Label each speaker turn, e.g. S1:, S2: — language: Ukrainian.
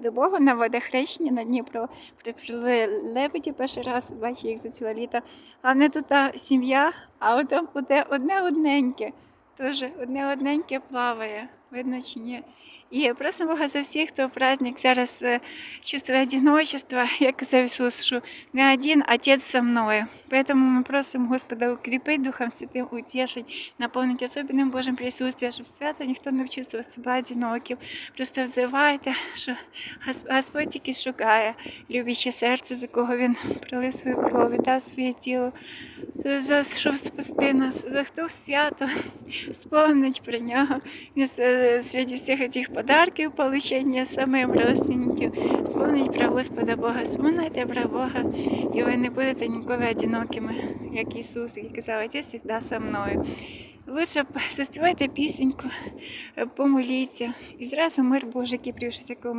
S1: До Бога на водохрещення на Дніпро приплили лебеді перший раз, бачу їх за ціле літо. А не тут сім'я, а там буде одне одненьке. Теж одне одненьке плаває, видно чи ні. І просимо Бога за всіх, хто праздник зараз е, чувствує одиночество, як казав Ісус, що не один Отець со мною. Поэтому ми просимо Господа укріпити Духом Святим, утешить, наповнити особенним Божим присутствием, щоб свято ніхто не вчувствував себе одиноким. Просто взивайте, що Господь тільки шукає любяще серце, за кого він пролив свою кров, віддав своє тіло, щоб спасти нас, за хто в свято? Вспомнить про нього. І серед всіх цих подарків, получення самим родственників, вспомнить про Господа Бога, вспоминайте про Бога, і ви не будете ніколи одинокими, як Ісус, який казав, Отець завжди со мною. Лучше заспівайте пісеньку, е, помоліться, і зразу мир Божий, який прийшов, якого